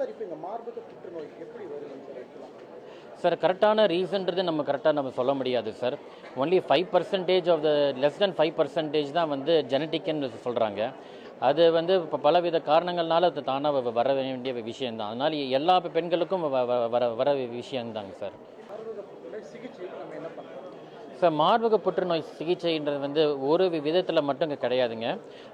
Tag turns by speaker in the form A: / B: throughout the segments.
A: Sir இப்போ இந்த மார்பக புற்றுநோய் எப்படி வருதுன்னு சார்
B: கரெக்டான ரீசன்றது நம்ம கரெக்டாக நம்ம சொல்ல முடியாது sir only five percentage of the less then five percentage தான் வந்து ஜெனட்டிக்னு சொல்கிறாங்க அது வந்து இப்போ பலவித காரணங்கள்னால அது தானாக வர வேண்டிய விஷயம்தான். அதனால் எல்லா பெண்களுக்கும் வர வர விஷயம்தாங்க சார்
A: மார்பக புற்றுநோய் சிகிச்சை
B: மார்பக புற்றுநோய் சிகிச்சைன்றது வந்து ஒரு விதத்தில் மட்டும் இங்கே கிடையாதுங்க.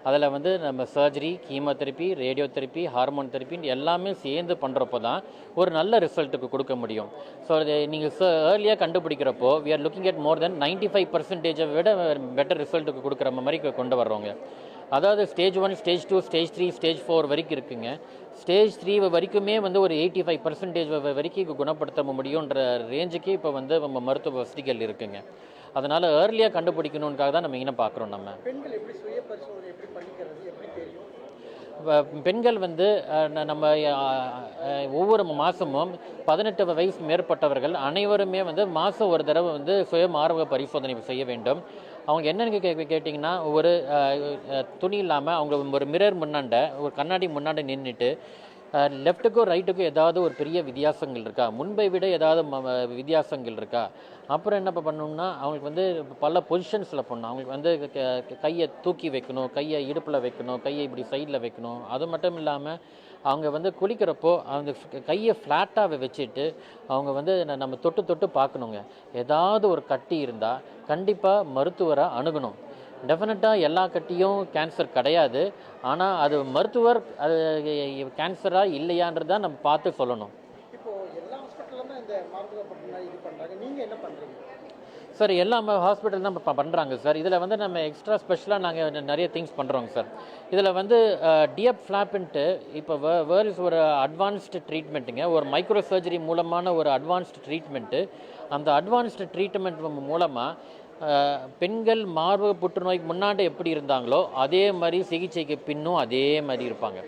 B: அதில் வந்து நம்ம surgery chemotherapy radio therapy hormone தெரப்பின்னு எல்லாமே சேர்ந்து பண்ணுறப்போ தான் ஒரு நல்ல ரிசல்ட்டுக்கு கொடுக்க முடியும். ஸோ அது நீங்கள் ஏர்லியாக கண்டுபிடிக்கிறப்போ we are looking at more then ninety five பர்சன்டேஜை விட பெட்டர் ரிசல்ட்டுக்கு கொடுக்குற மாதிரி கொண்டு வர்றோங்க. அதாவது stage one stage two stage three stage four வரைக்கும் இருக்குங்க. ஸ்டேஜ் த்ரீ வரைக்குமே வந்து ஒரு எயிட்டி ஃபைவ் பர்சன்டேஜ் வரைக்கும் குணப்படுத்த முடியுன்ற ரேஞ்சுக்கு இப்போ வந்து நம்ம மருத்துவ வசதிகள் இருக்குங்க. அதனால் ஏர்லியாக கண்டுபிடிக்கணுன்றக்காக தான் நம்ம இங்கே பார்க்குறோம் நம்ம.
A: பெண்கள்
B: வந்து நம்ம ஒவ்வொரு மாதமும் பதினெட்டு வயசு மேற்பட்டவர்கள் அனைவருமே வந்து மாதம் ஒரு தடவை வந்து சுய மார்பக பரிசோதனை செய்ய வேண்டும். அவங்க என்னென்னு கே கேட்டிங்கன்னா ஒரு துணி இல்லாமல் அவங்க ஒரு மிரர் முன்னாண்ட ஒரு கண்ணாடி முன்னாண்ட நின்றுட்டு லெஃப்ட்டுக்கும் ரைட்டுக்கும் ஏதாவது ஒரு பெரிய வித்தியாசங்கள் இருக்கா? முன்பை விட ஏதாவது ம- வித்தியாசங்கள் இருக்கா? அப்புறம் என்ன பண்ணணும்னா அவங்களுக்கு வந்து பல பொசிஷன்ஸில் பண்ணணும். அவங்களுக்கு வந்து க- கையை தூக்கி வைக்கணும் கையை இடுப்பில் வைக்கணும் கையை இப்படி சைடில் வைக்கணும். அது மட்டும் இல்லாமல் அவங்க வந்து குளிக்கிறப்போ அந்த கையை ஃப்ளாட்டாக வச்சுட்டு அவங்க வந்து நம்ம தொட்டு தொட்டு பார்க்கணுங்க. ஏதாவது ஒரு கட்டி இருந்தால் கண்டிப்பாக மருத்துவரை அணுகணும். டெஃபினட்டாக எல்லா கட்டியும் கேன்சர் கிடையாது. ஆனால் அது மருத்துவர் அது கேன்சரா இல்லையான்றதை நம்ம பார்த்து சொல்லணும்.
A: தான்
B: சார் எல்லா ஹாஸ்பிட்டல் தான் இப்போ பண்ணுறாங்க சார் இதில் வந்து நம்ம எக்ஸ்ட்ரா ஸ்பெஷலாக நாங்கள் நிறைய திங்ஸ் பண்ணுறோங்க சார் இதில் வந்து டிஎப் ஃப்ளாப்ன்ட்டு இப்போ வேர் இஸ் ஒரு அட்வான்ஸ்டு ட்ரீட்மெண்ட்டுங்க ஒரு மைக்ரோ சர்ஜரி மூலமான ஒரு அட்வான்ஸ்டு ட்ரீட்மெண்ட்டு அந்த அட்வான்ஸ்டு ட்ரீட்மெண்ட் மூலமாக பெண்கள் மார்பக புற்றுநோய்க்கு முன்னாடி எப்படி இருந்தாங்களோ அதே மாதிரி சிகிச்சைக்கு பின்னும் அதே மாதிரி இருப்பாங்க.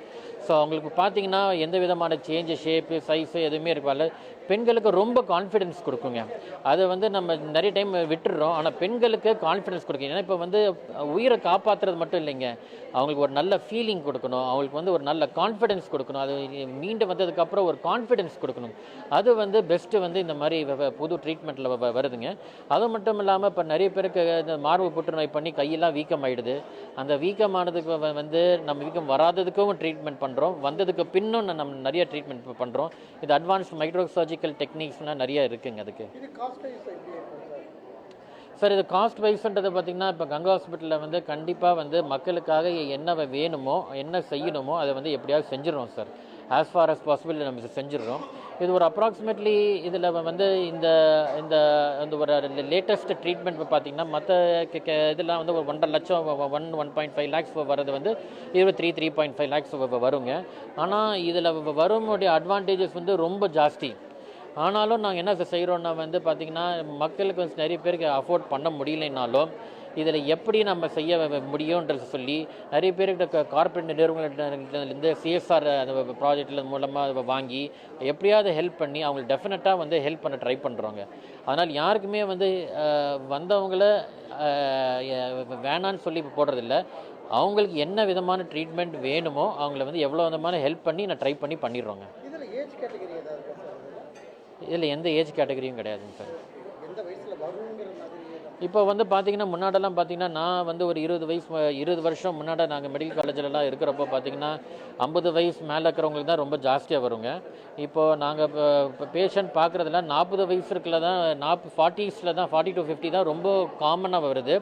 B: ஸோ அவங்களுக்கு பார்த்தீங்கன்னா எந்த விதமான சேஞ்சு ஷேப்பு சைஸு எதுவுமே இருக்காது பெண்களுக்கு ரொம்ப கான்ஃபிடென்ஸ் கொடுக்குங்க. அதை வந்து நம்ம நிறைய டைம் விட்டுடுறோம் ஆனால் பெண்களுக்கு கான்ஃபிடென்ஸ் கொடுக்கும் ஏன்னா இப்போ வந்து உயிரை காப்பாற்றுறது மட்டும் இல்லைங்க. அவங்களுக்கு ஒரு நல்ல ஃபீலிங் கொடுக்கணும். அவங்களுக்கு வந்து ஒரு நல்ல கான்ஃபிடென்ஸ் கொடுக்கணும். அது மீண்டும் வந்ததுக்கப்புறம் ஒரு கான்ஃபிடென்ஸ் கொடுக்கணும். அது வந்து பெஸ்ட்டு வந்து இந்த மாதிரி வ- புது ட்ரீட்மெண்ட்டில் வருதுங்க. அது மட்டும் இல்லாமல் இப்போ நிறைய பேருக்கு இந்த மார்பு புற்றுநோய் பண்ணி கையெல்லாம் வீக்கம் ஆகிடுது அந்த வீக்கமானதுக்கு வந்து நம்ம வீக்கம் வராததுக்கும் ட்ரீட்மெண்ட் பண்ணுறோம் வந்ததுக்கு பின்னும் நம்ம நிறைய ட்ரீட்மெண்ட் பண்ணுறோம் இது அட்வான்ஸ் மைக்ரோ சர்ஜிக்கல் டெக்னிக்ஸ்லாம் நிறைய இருக்குங்க அதுக்கு.
A: சார்
B: இது காஸ்ட் வைஸ்ன்றது பார்த்திங்கன்னா இப்போ கங்கா ஹாஸ்பிட்டலில் வந்து கண்டிப்பாக வந்து மக்களுக்காக என்ன வேணுமோ என்ன செய்யணுமோ அதை வந்து எப்படியாவது செஞ்சிடறோம் sir as far as possible நம்ம செஞ்சிடுறோம். இது ஒரு அப்ராக்சிமேட்லி இதில் வந்து இந்த இந்த இந்த ஒரு லேட்டஸ்ட் ட்ரீட்மெண்ட் பார்த்தீங்கன்னா மற்ற இதெல்லாம் வந்து ஒரு ஒன்றரை லட்சம் one one point five lakhs வர்றது வந்து இருபத்தி three three point five lakhs வருங்க. ஆனால் இதில் வருமுடைய அட்வான்டேஜஸ் வந்து ரொம்ப ஜாஸ்தி. ஆனாலும் நாங்கள் என்ன செய்கிறோன்னா வந்து பார்த்திங்கன்னா மக்களுக்கு வந்து நிறைய பேருக்கு அஃபோர்ட் பண்ண முடியலைனாலும் இதில் எப்படி நம்ம செய்ய முடியுன்றது சொல்லி நிறைய பேர்கிட்ட கார்பரேட் நிறுவனங்கள்லேருந்து சிஎஸ்ஆர் ப்ராஜெக்டில் மூலமாக வாங்கி எப்படியாவது ஹெல்ப் பண்ணி அவங்களுக்கு டெஃபினட்டாக வந்து ஹெல்ப் பண்ண ட்ரை பண்ணுறோங்க அதனால் யாருக்குமே வந்து வந்தவங்கள வேணான்னு சொல்லி இப்போ போடுறதில்ல. அவங்களுக்கு என்ன விதமான ட்ரீட்மெண்ட் வேணுமோ அவங்கள வந்து எவ்வளோ விதமான ஹெல்ப் பண்ணி நான் ட்ரை பண்ணி பண்ணிடுறோங்க?
A: இதில்
B: எந்த ஏஜ் கேட்டகரியும் கிடையாதுங்க சார்
A: எந்த வயசில் வருங்கிற மாதிரி
B: இப்போ வந்து பார்த்தீங்கன்னா முன்னாடெல்லாம் பார்த்தீங்கன்னா நான் வந்து ஒரு இருபது வயசு இருபது வருஷம் முன்னாடி நாங்கள் மெடிக்கல் காலேஜிலலாம் இருக்கிறப்போ பார்த்தீங்கன்னா ஐம்பது வயசு மேலே இருக்கிறவங்களுக்கு தான் ரொம்ப ஜாஸ்தியாக வருங்க. இப்போது நாங்கள் இப்போ இப்போ பேஷண்ட் பார்க்குறதுல நாற்பது வயசுக்குள்ள தான் நாற்பது ஃபார்ட்டிஸில் தான் ஃபார்ட்டி டு ஃபிஃப்டி தான் ரொம்ப காமனாக வருது.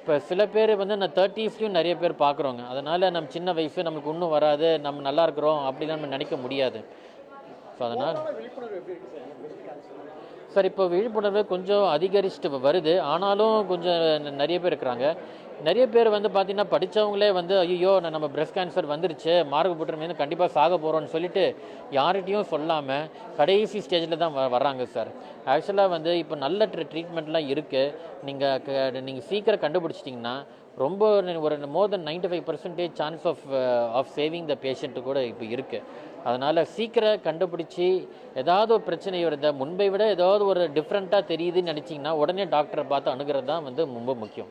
B: இப்போ சில பேர் வந்து நான் தேர்ட்டிஸ்லையும் நிறைய பேர் பார்க்குறோங்க அதனால் நம்ம சின்ன வயசு நம்மளுக்கு இன்னும் வராது நம்ம நல்லா இருக்கிறோம் அப்படிலாம் நம்ம நினைக்க முடியாது. ஸோ அதனால்
A: சார்
B: இப்போ விழிப்புணர்வு கொஞ்சம் அதிகரிச்சுட்டு வருது. ஆனாலும் கொஞ்சம் நிறைய பேர் இருக்கிறாங்க. நிறைய பேர் வந்து பார்த்தீங்கன்னா படித்தவங்களே வந்து ஐயோ நம்ம பிரஸ்ட் கேன்சர் வந்துருச்சு. மார்பு புற்றுநோய் கண்டிப்பாக சாக போகிறோம்னு சொல்லிட்டு யார்கிட்டையும் சொல்லாமல் கடைசி ஸ்டேஜில் தான் வ வர்றாங்க சார். ஆக்சுவலாக வந்து இப்போ நல்ல ட்ரீட்மெண்ட்லாம் இருக்குது நீங்கள் நீங்கள் சீக்கிரம் கண்டுபிடிச்சிட்டிங்கன்னா ரொம்ப ஒரு more then ninety five percentage chance of of saving the patient கூட இப்போ இருக்குது அதனால் சீக்கிரம் கண்டுபிடிச்சி ஏதாவது ஒரு பிரச்சனை வருது. முன்பை விட ஏதாவது ஒரு டிஃப்ரெண்ட்டாக தெரியுதுன்னு நினச்சிங்கன்னா உடனே டாக்டரை பார்த்து அணுகிறது தான் வந்து ரொம்ப முக்கியம்.